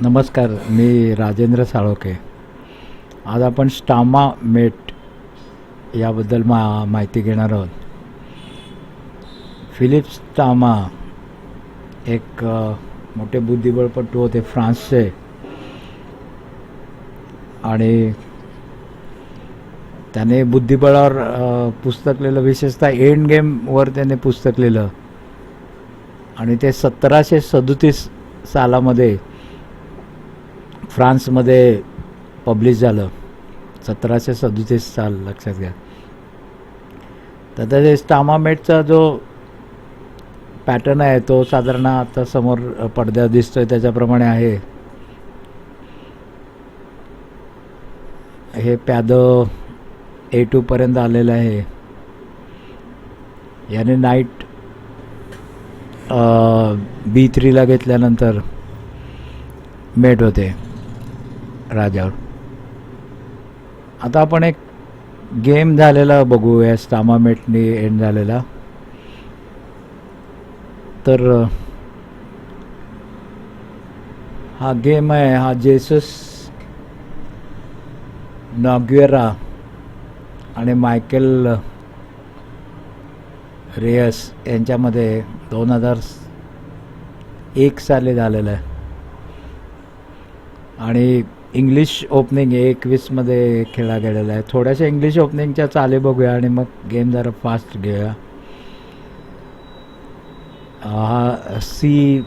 नमस्कार मी राजेंद्र साळोखे. आज आपण स्टामा मेट याबद्दल मा माहिती घेणार आहोत. फिलिप स्टामा एक मोठे बुद्धिबळपटू होते फ्रान्सचे. आणि त्याने बुद्धिबळावर पुस्तक लिहिलं विशेषतः एंड गेमवर त्याने पुस्तक लिहिलं. आणि ते सतराशे सदोतीस सालामध्ये फ्रान्समध्ये पब्लिश झालं. सतराशे सदुतीस साल लक्षात घ्या. तर त्याचे स्टामामेटचा जो पॅटर्न आहे तो साधारण आता समोर पडद्यावर दिसतोय त्याच्याप्रमाणे आहे. हे प्याद ए टूपर्यंत आलेलं आहे. याने नाईट बी थ्रीला घेतल्यानंतर मेट होते. राजावर. आता आपण एक गेम झालेला बघूया स्टामा मेटनी एंड झालेला. तर हा गेम आहे हा जेसस नॉग्युएरा आणि मायकेल रेयस यांच्यामध्ये दोन हजार एक साली झालेलं आहे. आणि इंग्लिश ओपनिंग एकवीसमध्ये खेळला गेलेला आहे. थोड्याशा इंग्लिश ओपनिंगच्या चाले बघूया आणि मग गेम जरा फास्ट घेऊया. हा सी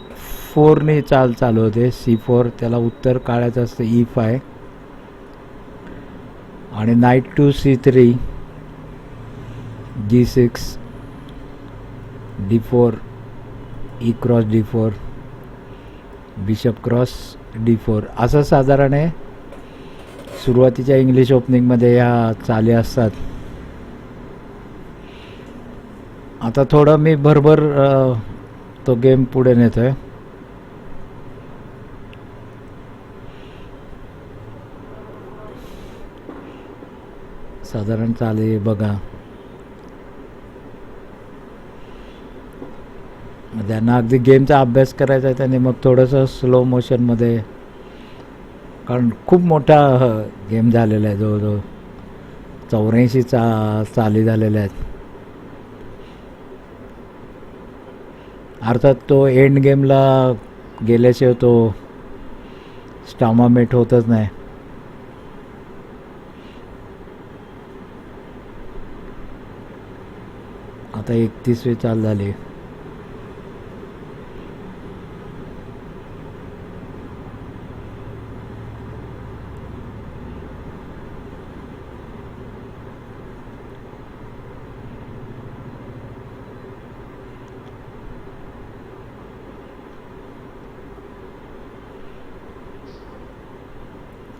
फोरने चाल चालू होते. सी फोर त्याला उत्तर काढायचं असतं ई फाय आणि knight to C three G six D four E cross D four bishop cross D four. असं साधारण आहे सुरुवातीच्या इंग्लिश ओपनिंगमध्ये ह्या चाली असतात. आता थोडं मी भरभर तो गेम पुढे नेतो आहे साधारण चाली बघा. ज्यांना अगदी गेमचा अभ्यास करायचा आहे त्यांनी मग थोडंसं स्लो मोशनमध्ये कारण खूप मोठा गेम झालेला आहे जवळजवळ. चौऱ्याऐंशी चा चाली झालेल्या आहेत. अर्थात तो एंड गेमला गेल्याशिवाय तो स्टामामेट होतच नाही. आता एकतीसवी चाल झाली.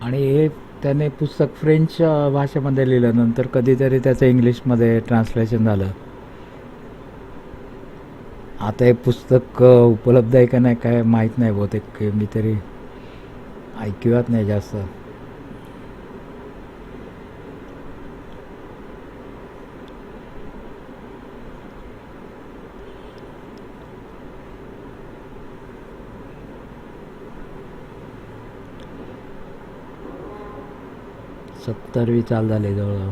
आणि हे त्याने पुस्तक फ्रेंच भाषेमध्ये लिहिलं नंतर कधीतरी त्याचं इंग्लिशमध्ये ट्रान्सलेशन झालं. आता हे पुस्तक उपलब्ध आहे का नाही काय माहीत नाही बहुतेक. मी तरी ऐकिवात नाही जास्त. सत्तरवी चाल झाली जवळ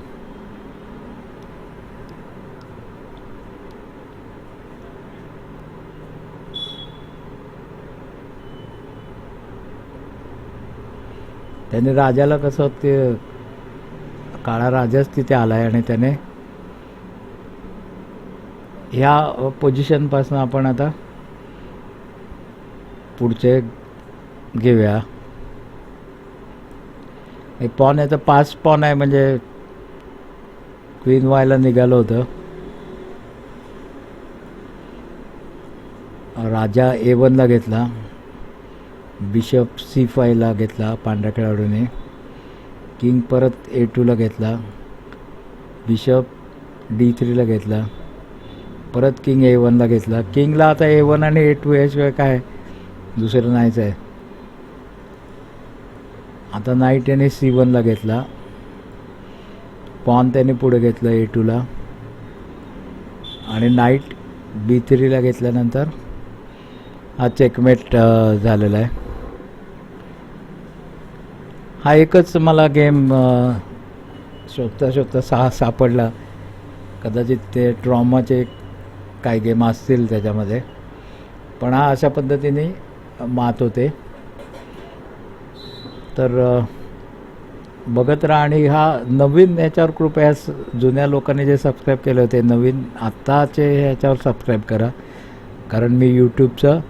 त्याने राजाला कसं ते काळा राजाच तिथे आलाय आणि त्याने ह्या पोझिशनपासून आपण आता पुढचे घेऊया. एक पॉन आहे तर पाच पॉन आहे म्हणजे क्वीन व्हायला निघालं होतं. राजा ए वनला घेतला. बिशप सी फायला घेतला पांढऱ्या खेळाडूने. किंग परत ए टूला घेतला. बिशप डी थ्रीला घेतला. परत किंग ए वनला घेतला. किंगला आता ए वन आणि ए टू याशिवाय काय? दुसरं नाहीच आहे. आता नाईट याने सी वनला घेतला. पॉन त्याने पुढे घेतलं ए टूला आणि नाईट बी थ्रीला घेतल्यानंतर हा चेकमेट झालेला आहे. हा एकच मला गेम शोधता शोधता सहा सापडला. कदाचित ते ट्रॉमाचे काही गेम असतील त्याच्यामध्ये. पण हा अशा पद्धतीने मात होते. तर बघत राहा आणि हा नवीन याच्यावर कृपया जुन्या लोकांनी जे सबस्क्राईब केले होते नवीन आत्ताचे ह्याच्यावर सबस्क्राईब करा. कारण मी यूट्यूबचं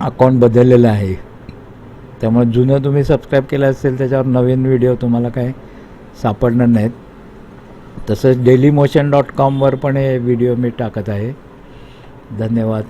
अकाउंट बदललेलं आहे. त्यामुळे जुनं तुम्ही सबस्क्राईब केलं असेल त्याच्यावर नवीन व्हिडिओ तुम्हाला काय सापडणार नाहीत. तसंच डेली मोशन डॉट कॉमवर पण हे व्हिडिओ मी टाकत आहे. धन्यवाद.